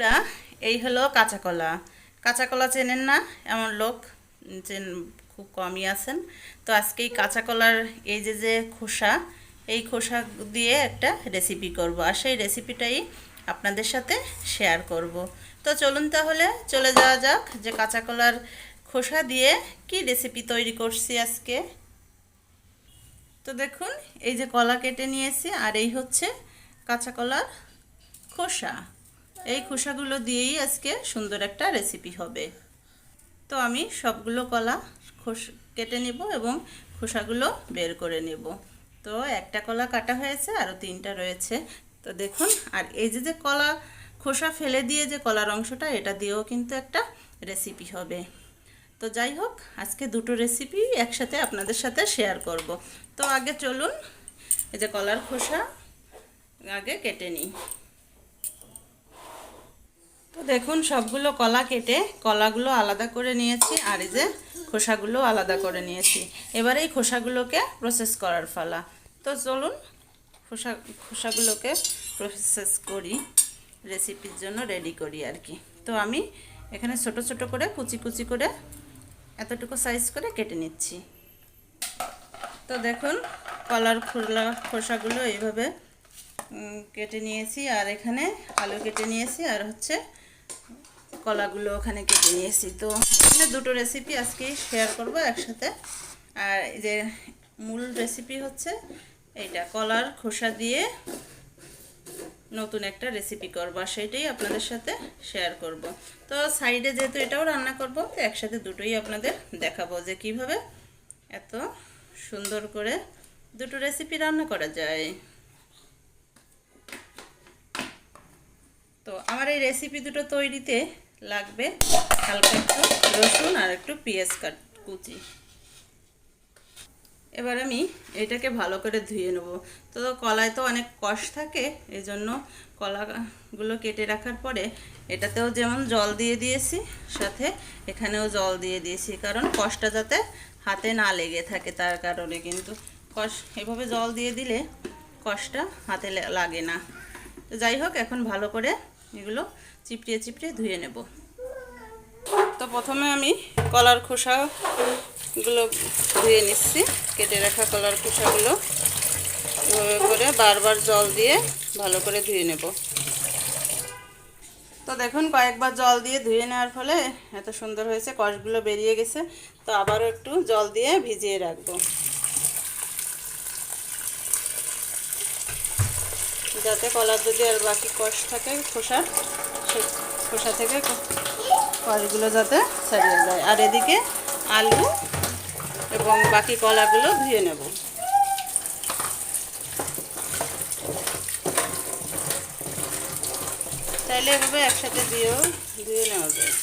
বন্ধুরা, এই হলো কাঁচা কলা। কাঁচা কলা চেনেন না, এমন লোক চেন খুব কমই আছেন। তো আজকে এই কাঁচা কলার এই যে যে খোসা, এই খোসা দিয়ে একটা রেসিপি করব। আর সেই রেসিপিটাই আপনাদের সাথে শেয়ার করব। তো চলুন তাহলে, চলে যাওয়া যাক যে কাঁচা কলার খোসা দিয়ে কি রেসিপি তৈরি করছি আজকে। তো দেখুন, এই যে কলা কেটে নিয়েছি, আর এই হচ্ছে কাঁচা কলার খোসা। এই খোসাগুলো দিয়েই আজকে সুন্দর একটা রেসিপি হবে। তো আমি সবগুলো কলা খোস কেটে নেব এবং খোসাগুলো বের করে নেব। তো একটা কলা কাটা হয়েছে আরও তিনটা রয়েছে। তো দেখুন, আর এই যে যে কলা খোসা ফেলে দিয়ে যে কলার অংশটা, এটা দিয়েও কিন্তু একটা রেসিপি হবে। তো যাই হোক, আজকে দুটো রেসিপি একসাথে আপনাদের সাথে শেয়ার করব। তো আগে চলুন, এই যে কলার খোসা আগে কেটে নিই। তো দেখুন, সবগুলো কলা কেটে কলাগুলো আলাদা করে নিয়েছি, আর এই যে খোসাগুলো আলাদা করে নিয়েছি। এবার এই খোসাগুলোকে প্রসেস করার ফলা তো চলুন, খোসা, খোসাগুলোকে প্রসেস করি রেসিপির জন্য রেডি করি আর কি। তো আমি এখানে ছোট ছোট করে, কুচি কুচি করে, এতটুকু সাইজ করে কেটে নিচ্ছি। তো দেখুন, কলার খোলা, খোসাগুলো এইভাবে কেটে নিয়েছি, আর এখানে আলু কেটে নিয়েছি, আর হচ্ছে কলাগুলো ওখানে কেটে নিয়েছি। তো দুটো রেসিপি আজকে শেয়ার করব একসাথে। আর এই যে মূল রেসিপি হচ্ছে এইটা, কলার খোসা দিয়ে নতুন একটা রেসিপি করব আর সেটাই আপনাদের সাথে শেয়ার করব। তো সাইডে যেহেতু এটাও রান্না করব, তো একসাথে দুটোই আপনাদের দেখাবো যে কীভাবে এত সুন্দর করে দুটো রেসিপি রান্না করা যায়। তো আমার এই রেসিপি দুটো তৈরিতে লাগবে হালকা একটু রসুন আর একটু পেঁয়াজ কাট কুচি। এবার আমি এটাকে ভালো করে ধুয়ে নেব। তো কলায় তো অনেক কষ থাকে এই জন্য কলাগুলো কেটে রাখার পরে এটাতেও যেমন জল দিয়ে দিয়েছি, সাথে এখানেও জল দিয়ে দিয়েছি, কারণ কষটা যাতে হাতে না লেগে থাকে তার কারণে। কিন্তু কষ, এভাবে জল দিয়ে দিলে কষটা হাতে লাগে না। তো যাই হোক, এখন ভালো করে এগুলো চিপড়িয়ে চিপড়িয়ে ধুয়ে নেব। তো প্রথমে আমি কলার খোসাগুলো ধুয়ে নিচ্ছি, কেটে রাখা কলার খোসাগুলো। এভাবে করে বারবার জল দিয়ে ভালো করে ধুয়ে নেব। তো দেখুন, কয়েকবার জল দিয়ে ধুয়ে নেওয়ার ফলে এত সুন্দর হয়েছে, কষগুলো বেরিয়ে গেছে। তো আবারও একটু জল দিয়ে ভিজিয়ে রাখব। যাতে কলার যদি আর বাকি কষ থাকে, খোসা খোসা থেকে কষগুলো যাতে ছাড়িয়ে যায়। আর এদিকে আলু এবং বাকি কলাগুলো ধুয়ে নেব। তাইলে এভাবে একসাথে দিয়েও, ধুয়ে নেওয়া যায়।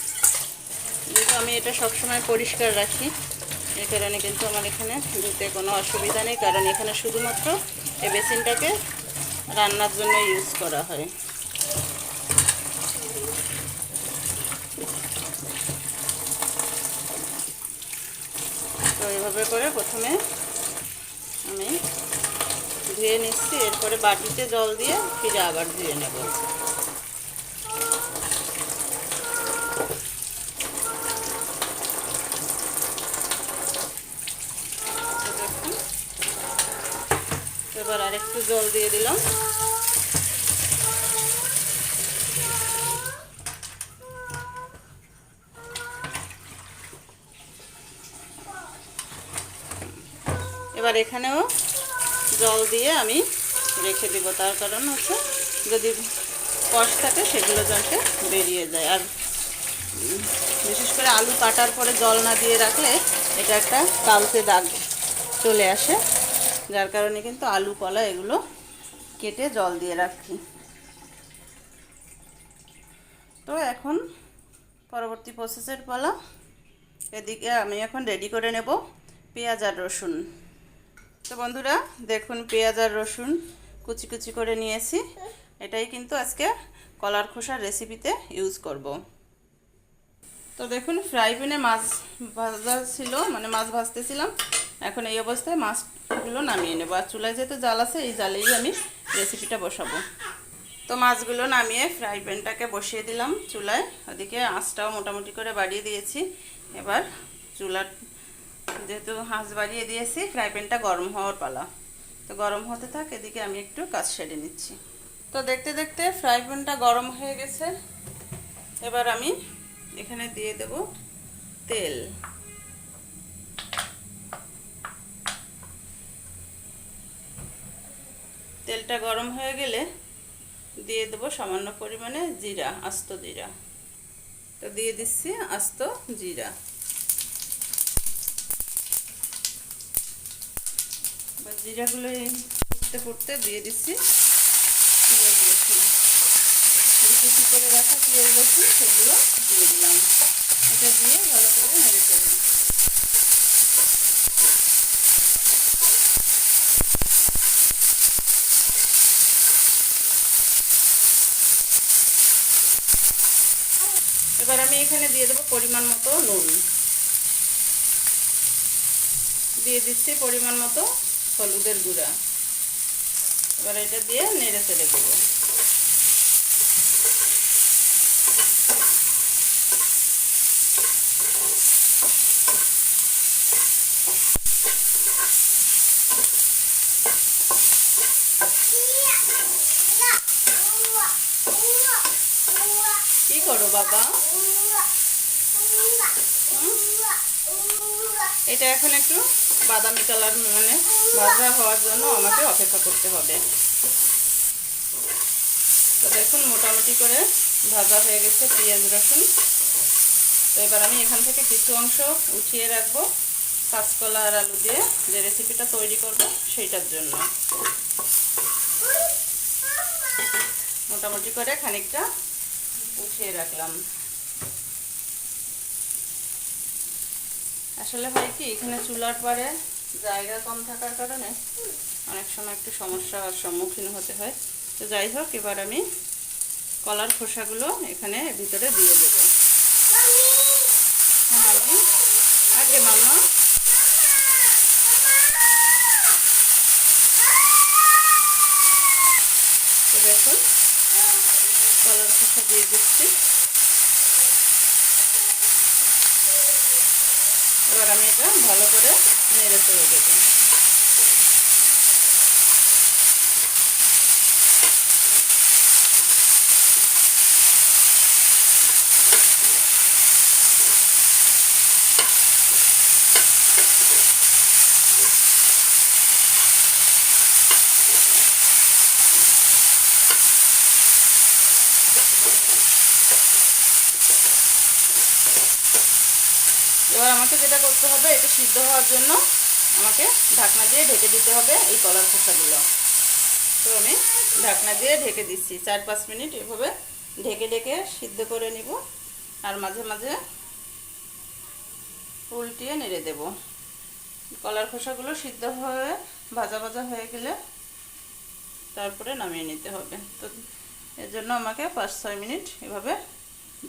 যেহেতু আমি এটা সবসময় পরিষ্কার রাখি এই কারণে কিন্তু আমার এখানে ধুতে কোনো অসুবিধা নেই, কারণ এখানে শুধুমাত্র এই বেসিনটাকে রান্নার জন্য ইউজ করা হয়। তো এভাবে করে প্রথমে আমি ধুয়ে নিচ্ছি, এরপরে বাটিতে জল দিয়ে ফিরে আবার ধুয়ে নেব তো দেখুন আরেকটু জল দিয়ে দিলাম। এবার এখানেও জল দিয়ে আমি রেখে দেবো। তার কারণ হচ্ছে যদি কষ থাকে, সেগুলো যাতে বেরিয়ে যায়। আর বিশেষ করে আলু কাটার পরে জল না দিয়ে রাখলে এটা একটা কালচে দাগ চলে আসে। যার কারণে কিন্তু আলু, কলা এগুলো কেটে জল দিয়ে রাখি। তো এখন পরবর্তী প্রসেসের পালা। এদিকে আমি এখন রেডি করে নেব পেঁয়াজ আর রসুন। তো বন্ধুরা, দেখুন পেঁয়াজ আর রসুন কুচি কুচি করে নিয়েছি। এটাই কিন্তু আজকে কলার খোসার রেসিপিতে ইউজ করব। তো দেখুন ফ্রাই প্যানে মাছ ভাজা ছিল মানে মাছ ভাজতেছিলাম। এখন এই অবস্থায় মাছগুলো নামিয়ে নেব। আর চুলায় যেহেতু জাল আছে, এই জালেই আমি রেসিপিটা বসাবো। তো মাছগুলো নামিয়ে ফ্রাই প্যানটাকে বসিয়ে দিলাম চুলায়। ওদিকে আঁচটাও মোটামুটি করে বাড়িয়ে দিয়েছি। এবার চুলার যেহেতু হাঁস বাড়িয়ে দিয়েছি ফ্রাই প্যানটা গরম হওয়ার পালা। তো গরম হতে থাক, এদিকে আমি একটু কাজ সেরে নিচ্ছি। তো দেখতে দেখতে ফ্রাই প্যানটা গরম হয়ে গেছে। এবার আমি এখানে দিয়ে দেব তেল। তেলটা গরম হয়ে গেলে দিয়ে দেবো সামান্য পরিমাণে জিরা, আস্ত জিরা। তো দিয়ে দিচ্ছি আস্ত জিরা। জিরাগুলো ফুটতে ফুটতে দিয়ে দিচ্ছি। কুচি করে রাখা পেঁয়াজ রসুন সেগুলো দিয়ে দিলাম। এটা দিয়ে ভালো করে নেড়ে ফেললাম এবার আমি এখানে দিয়ে দেবো পরিমাণ মতো নুন। দিয়ে দিচ্ছি পরিমাণ মতো হলুদের গুঁড়া। এবার এটা দিয়ে নেড়ে চেড়ে দেবো কি করো বাবা এটা এখন একটু বাদামি কালার মানে ভাজা হওয়ার জন্য আমাকে অপেক্ষা করতে হবে। তো দেখুন মোটামুটি করে ভাজা হয়ে গেছে পেঁয়াজ রসুন। তো এবার আমি এখান থেকে কিছু অংশ উঠিয়ে রাখব কাঁচকলা আর আলু দিয়ে। যে রেসিপিটা তৈরি করব সেইটার জন্য। মোটামুটি করে খানিকটা উঠিয়ে রাখলাম। আসলে হয় কি, এখানে চুলার পরে জায়গা কম থাকার কারণে অনেক সময় একটু সমস্যার সম্মুখীন হতে হয়। তো যাই হোক, এবার আমি কলার খোসাগুলো এখানে ভিতরে দিয়ে দেব। হ্যাঁ আগে মামা দেখুন কলার খোসা দিয়ে দিচ্ছি। এবার আমি এটা ভালো করে নেড়ে চড়ে দেবো। এবার আমাকে যেটা করতে হবে, এটা সিদ্ধ হওয়ার জন্য আমাকে ঢাকনা দিয়ে ঢেকে দিতে হবে এই কলার খোসাগুলো। তো আমি ঢাকনা দিয়ে ঢেকে দিচ্ছি। চার পাঁচ মিনিট এভাবে ঢেকে ঢেকে সিদ্ধ করে নিব আর মাঝে মাঝে উল্টিয়ে নেড়ে দেব। কলার খোসাগুলো সিদ্ধ হয়ে, ভাজা ভাজা হয়ে গেলে তারপরে নামিয়ে নিতে হবে। তো এর জন্য আমাকে পাঁচ ছয় মিনিট এভাবে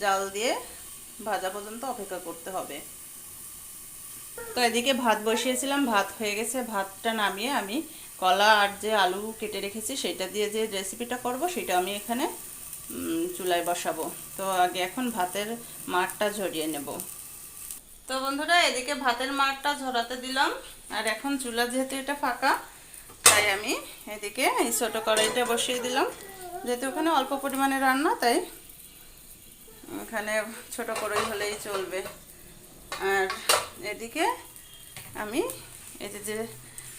জাল দিয়ে ভাজা পর্যন্ত অপেক্ষা করতে হবে। তো এদিকে ভাত বসিয়েছিলাম, ভাত হয়ে গেছে, ভাতটা নামিয়ে আমি কলা আর যে আলু কেটে রেখেছি সেটা দিয়ে যে রেসিপিটা করব সেটা আমি এখানে চুলায় বসাবো। তো আগে এখন ভাতের মাঠটা ঝরিয়ে নেব। তো বন্ধুরা, এদিকে ভাতের মাঠটা ঝরাতে দিলাম, আর এখন চুলা যেহেতু এটা ফাঁকা, তাই আমি এদিকে এই ছোটো কড়াইটা বসিয়ে দিলাম। যেহেতু ওখানে অল্প পরিমাণে রান্না, তাই এখানে ছোট কড়াই হলেই চলবে। আর এদিকে আমি এই যে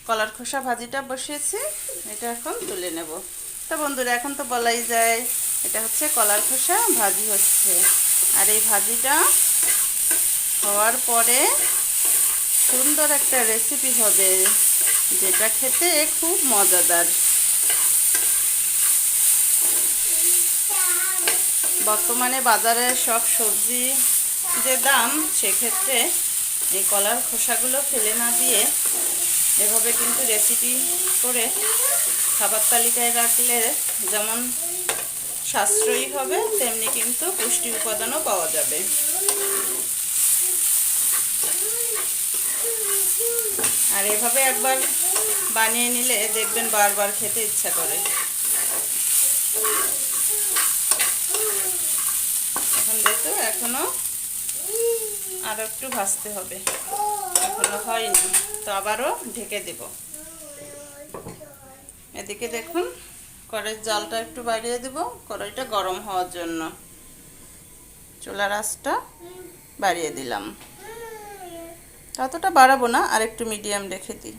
কলার খোসা ভাজিটা বসিয়েছি, এটা এখন তুলে নেব। তো বন্ধুরা, এখন তো বলাই যায়, এটা হচ্ছে কলার খোসা ভাজি হচ্ছে। আর এই ভাজিটা হওয়ার পরে সুন্দর একটা রেসিপি হবে, যেটা খেতে খুব মজাদার। বর্তমানে বাজারে সব সবজি যে দাম, সেক্ষেত্রে এই কলার খোসাগুলো ফেলে না দিয়ে এভাবে কিন্তু রেসিপি করে খাবার তালিকায় রাখলে যেমন সাশ্রয়ী হবে, তেমনি কিন্তু পুষ্টি উপাদানও পাওয়া যাবে। আর এভাবে একবার বানিয়ে নিলে দেখবেন বারবার খেতে ইচ্ছা করে এখন যেহেতু এখনও আরও একটু ভাজতে হবে। এখনও হয়নি, তো আবারও ঢেকে দেব। এদিকে দেখুন, কড়াইয়ের জালটা একটু বাড়িয়ে দেব, কড়াইটা গরম হওয়ার জন্য। চুলার আঁচটা বাড়িয়ে দিলাম। ততটা বাড়াবো না, আর একটু মিডিয়াম রেখে দিই।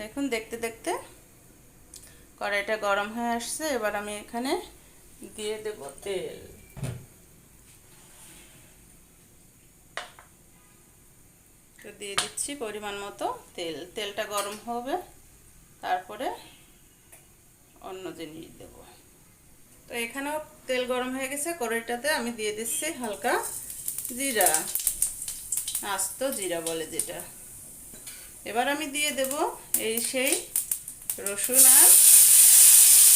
দেখুন, দেখতে দেখতে কড়াইটা গরম হয়ে আসছে। এবার আমি এখানে দিয়ে দেব তেল। তো দিয়ে দিচ্ছি পরিমাণ মতো তেল। তেলটা গরম হবে, তারপরে অন্য জিনিস দেব। তো এখানেও তেল গরম হয়ে গেছে, কড়াইটাতে আমি দিয়ে দিচ্ছি হালকা জিরা, আস্ত জিরা বলে যেটা। এবার আমি দিয়ে দেব এই সেই রসুন আর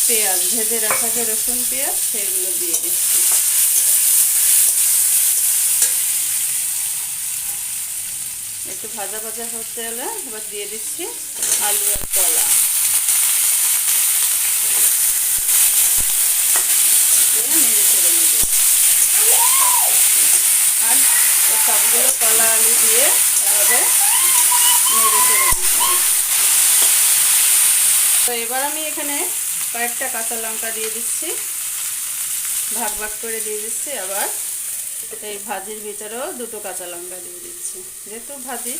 পেঁয়াজ ভেজে রাখা যে রসুন পেঁয়াজ, সেগুলো দিয়ে দিচ্ছি। একটু ভাজা ভাজা হতে হলে এবার দিয়ে দিচ্ছি আলু আর কলা। আর সবগুলো কলা আলু দিয়ে এভাবে নেড়ে চেড়ে দিচ্ছি। তো এবার আমি এখানে কয়েকটা কাঁচা লঙ্কা দিয়ে দিচ্ছি। ভাগ ভাগ করে দিয়ে দিচ্ছি। আবার এই ভাজির ভিতরেও দুটো কাঁচা লঙ্কা দিয়ে দিচ্ছি। যেহেতু ভাজি,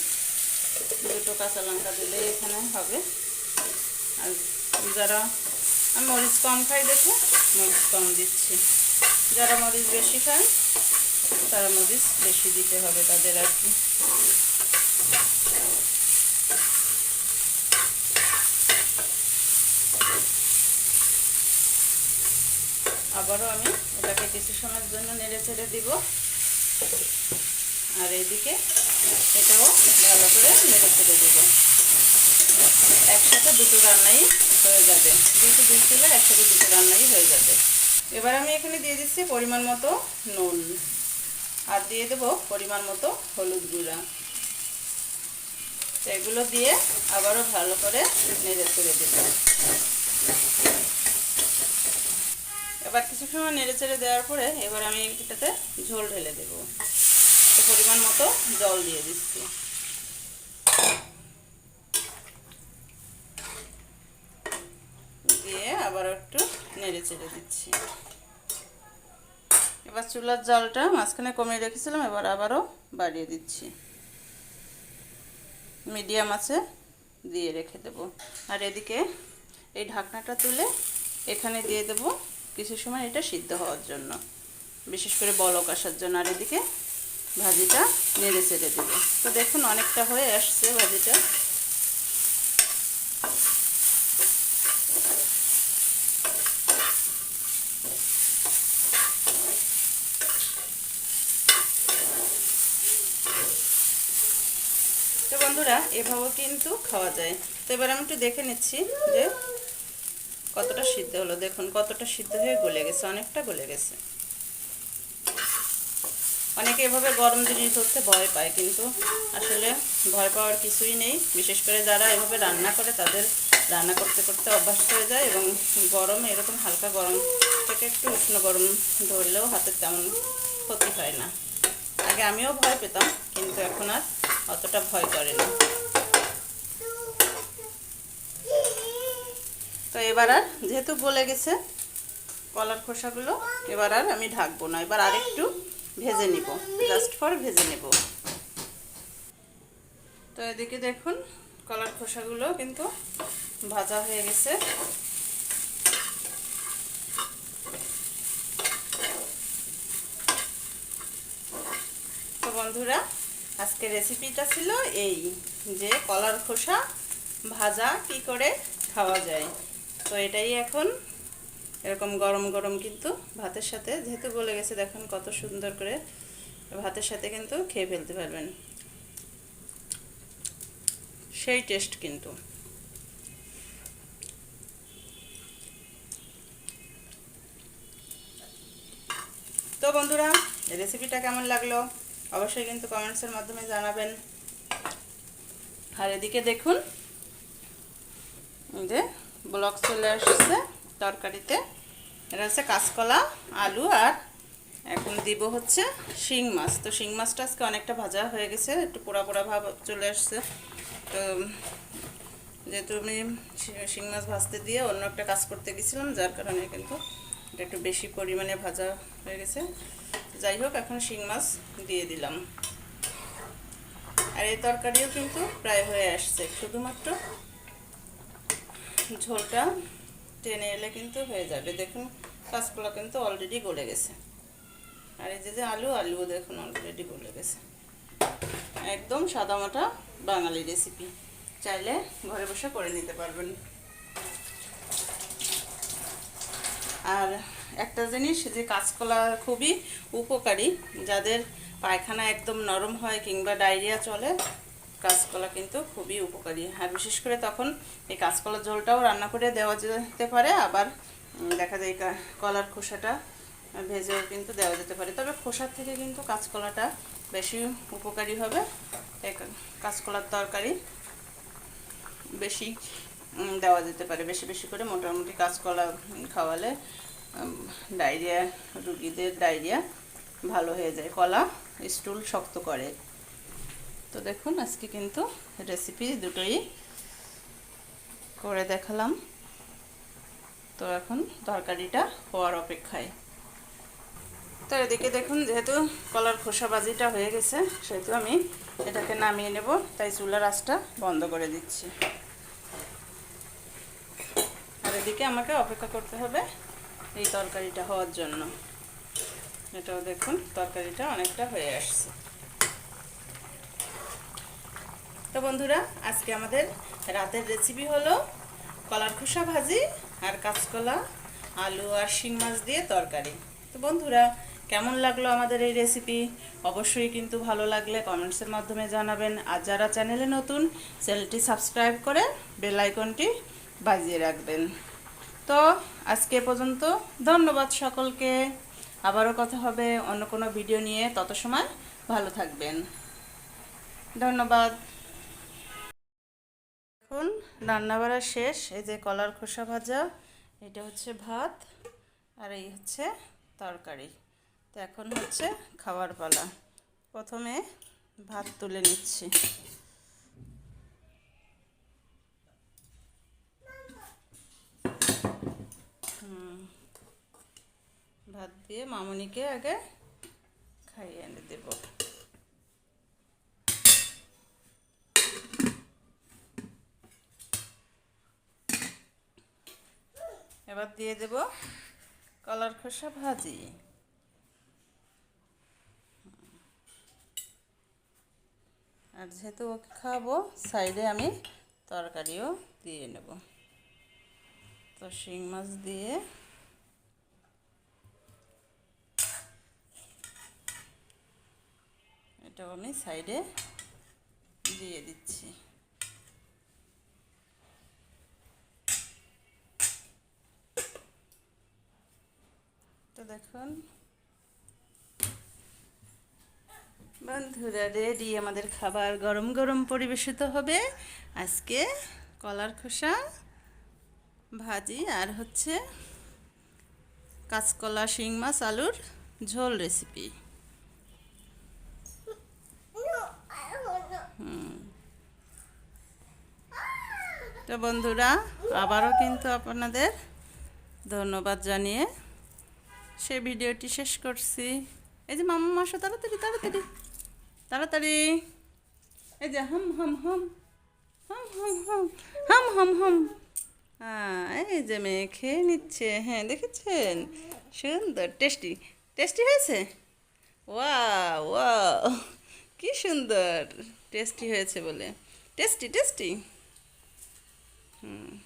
দুটো কাঁচা লঙ্কা দিলে এখানে হবে। আর যারা, আমি মরিচ কম খাই দেখে, মরিচ কম দিচ্ছি। যারা মরিচ বেশি খায়, তারা মরিচ বেশি দিতে হবে তাদের আর কি। আবারও আমি এটাকে কিছু সময়ের জন্য নেড়ে ছেড়ে দিব। আর এদিকে এটাও ভালো করে নেড়ে ছেড়ে দিব। একসাথে দুটো রান্নাই হয়ে যাবে। যেহেতু দুই কিলো একসাথে দুটো রান্নাই হয়ে যাবে। এবার আমি এখানে দিয়ে দিচ্ছি পরিমাণ মতো নুন। আর দিয়ে দেব পরিমাণ মতো হলুদ গুঁড়া। এগুলো দিয়ে আবারও ভালো করে নেড়ে ছেড়ে দেবো। এবার কিছু সময় নেড়ে চেড়ে দেওয়ার পরে এবার আমি এটাতে ঝোল ঢেলে দেব। তো পরিমাণ মতো জল দিয়ে দিচ্ছি। দিয়ে আবার একটু নেড়ে চেড়ে দিচ্ছি। এবার চুলার জলটা মাঝখানে কমিয়ে রেখেছিলাম, এবার আবারও বাড়িয়ে দিচ্ছি। মিডিয়াম আছে, দিয়ে রেখে দেব। আর এদিকে এই ঢাকনাটা তুলে এখানে দিয়ে দেব কিছু সময় এটা সিদ্ধ হওয়ার জন্য। বিশেষ করে বলক আসার জন্য আর এদিকে ভাজিটা নেড়ে চেড়ে দেব। তো দেখুন অনেকটা হয়ে আসছে ভাজিটা। তো বন্ধুরা, এভাবেও কিন্তু খাওয়া যায়। তো এবার আমি একটু দেখে নিচ্ছি যে কতটা সিদ্ধ হলো? দেখুন, কতটা সিদ্ধ হয়ে গলে গেছে, অনেকটা গলে গেছে। অনেকে এভাবে গরম জিনিস ধরতে ভয় পায়, কিন্তু আসলে ভয় পাওয়ার কিছুই নেই। বিশেষ করে যারা এভাবে রান্না করে, তাদের রান্না করতে করতে অভ্যাস হয়ে যায় এবং গরমে, এরকম হালকা গরম থেকে একটু উষ্ণ গরম ধরলেও হাতের তেমন ক্ষতি হয় না। আগে আমিও ভয় পেতাম, কিন্তু এখন আর অতটা ভয় করে না। তো এবার আর, যেহেতু গলে গেছে কলার খোসাগুলো, এবার আর আমি ঢাকবো না। এবার আর একটু ভেজে নিব জাস্ট ফর ভেজে নেব। তো এদিকে দেখুন, কলার খোসাগুলো কিন্তু ভাজা হয়ে গেছে। তো বন্ধুরা আজকে রেসিপিটা ছিল এই, যে কলার খোসা ভাজা কি করে খাওয়া যায়। তো এটাই এখন। এরকম গরম গরম কিন্তু ভাতের সাথে। যেহেতু গলে গেছে দেখুন কত সুন্দর করে ভাতের সাথে কিন্তু খেয়ে ফেলতে পারবেন। সেই টেস্ট কিন্তু। তো বন্ধুরা রেসিপিটা কেমন লাগল? অবশ্যই কিন্তু কমেন্টসের মাধ্যমে জানাবেন। আর এদিকে দেখুন যে ব্লক চলে আসছে তরকারিতে। এটা হচ্ছে কাঁচকলা, আলু আর এখন দিব হচ্ছে শিং মাছ। তো শিং মাছটা আজকে অনেকটা ভাজা হয়ে গেছে, একটু পোড়া পোড়া ভাব চলে আসছে। তো যেহেতু আমি শি- মাছ ভাজতে দিয়ে অন্য একটা কাজ করতে গেছিলাম, যার কারণে কিন্তু এটা একটু বেশি পরিমাণে ভাজা হয়ে গেছে। যাই হোক, এখন শিং মাছ দিয়ে দিলাম। আর এই তরকারিও কিন্তু প্রায় হয়ে আসছে। শুধুমাত্র ঝোলটা টেনে এলে কিন্তু হয়ে যাবে। দেখুন, কাঁচকলা কিন্তু অলরেডি গলে গেছে। আর এই যে আলু, আলুও দেখুন অলরেডি গলে গেছে। একদম সাদামাটা বাঙালি রেসিপি চাইলে ঘরে বসে করে নিতে পারবেন। আর একটা জিনিস, যে কাঁচকলা খুবই উপকারী। যাদের পায়খানা একদম নরম হয় কিংবা ডায়রিয়া চলে কাঁচকলা কিন্তু খুবই উপকারী। আর বিশেষ করে তখন এই কাঁচকলার ঝোলটাও রান্না করে দেওয়া যেতে পারে, আবার দেখা যায় কলার খোসাটা ভেজেও কিন্তু দেওয়া যেতে পারে। তবে খোসার থেকে কিন্তু কাঁচকলাটা বেশি উপকারী হবে কাঁচকলার তরকারি বেশি দেওয়া যেতে পারে। বেশি বেশি করে মোটামুটি কাঁচকলা খাওয়ালে ডায়রিয়া, রুগীদের ডায়রিয়া ভালো হয়ে যায়। কলা, স্টুল শক্ত করে। তো দেখুন, আজকে কিন্তু রেসিপি দুটোই করে দেখালাম। তো এখন তরকারিটা হওয়ার অপেক্ষায়। তো এদিকে দেখুন, যেহেতু কলার খোসা বাজিটা হয়ে গেছে, সেহেতু আমি এটাকে নামিয়ে নেব, তাই চুলার আঁচটা বন্ধ করে দিচ্ছি। আর এদিকে আমাকে অপেক্ষা করতে হবে এই তরকারিটা হওয়ার জন্য। এটাও দেখুন, তরকারিটা অনেকটা হয়ে আসছে। তো বন্ধুরা, আজকে আমাদের রাতের রেসিপি হলো কলার খোসা ভাজি আর কাঁচকলা, আলু আর শিং মাছ দিয়ে তরকারি। তো বন্ধুরা, কেমন লাগল আমাদের এই রেসিপি অবশ্যই কিন্তু ভালো লাগলে কমেন্টসের মাধ্যমে জানাবেন। আর যারা চ্যানেলে নতুন চ্যানেলটি সাবস্ক্রাইব করে বেল আইকনটি বাজিয়ে রাখবেন। তো আজকে পর্যন্ত, ধন্যবাদ সকলকে। আবারও কথা হবে অন্য কোনো ভিডিও নিয়ে। তত সময় ভালো থাকবেন। ধন্যবাদ। এখন রান্নাবাড়া শেষ, এই যে কলার খোসা ভাজা, এটা হচ্ছে ভাত, আর এই হচ্ছে তরকারি। তো এখন হচ্ছে খাবার পালা। প্রথমে ভাত তুলে নিচ্ছি। ভাত দিয়ে মামনিকে আগে খাইয়ে এনে দেবো। এবার দিয়ে দেব কলার খোসা ভাজি। আর যেহেতু ওকে খাব, সাইডে আমি তরকারিও দিয়ে নেব। তো শিং মাছ দিয়ে এটাও আমি সাইডে দিয়ে দিচ্ছি। তো দেখুন। বন্ধুরা রেডি আমাদের খাবার গরম গরম পরিবেশিত হবে। আজকে কলার খোসা, ভাজি আর হচ্ছে কাঁচকলা, শিং মাছ, আলুর ঝোল রেসিপি তো বন্ধুরা, আবারও কিন্তু আপনাদের ধন্যবাদ জানিয়ে সে ভিডিওটি শেষ করছি। এই যে মামা মাসো তাড়াতাড়ি তাড়াতাড়ি। তাড়াতাড়ি। এই যে হম হম হম। হম হম হম। হম হম, হাম। হ্যাঁ এই যে মেয়ে খেয়ে নিচ্ছে। হ্যাঁ দেখেছেন? সুন্দর। টেস্টি। টেস্টি হয়েছে? ওয়া ওয়া কি সুন্দর। টেস্টি হয়েছে বলে। Tasty tasty. হুম।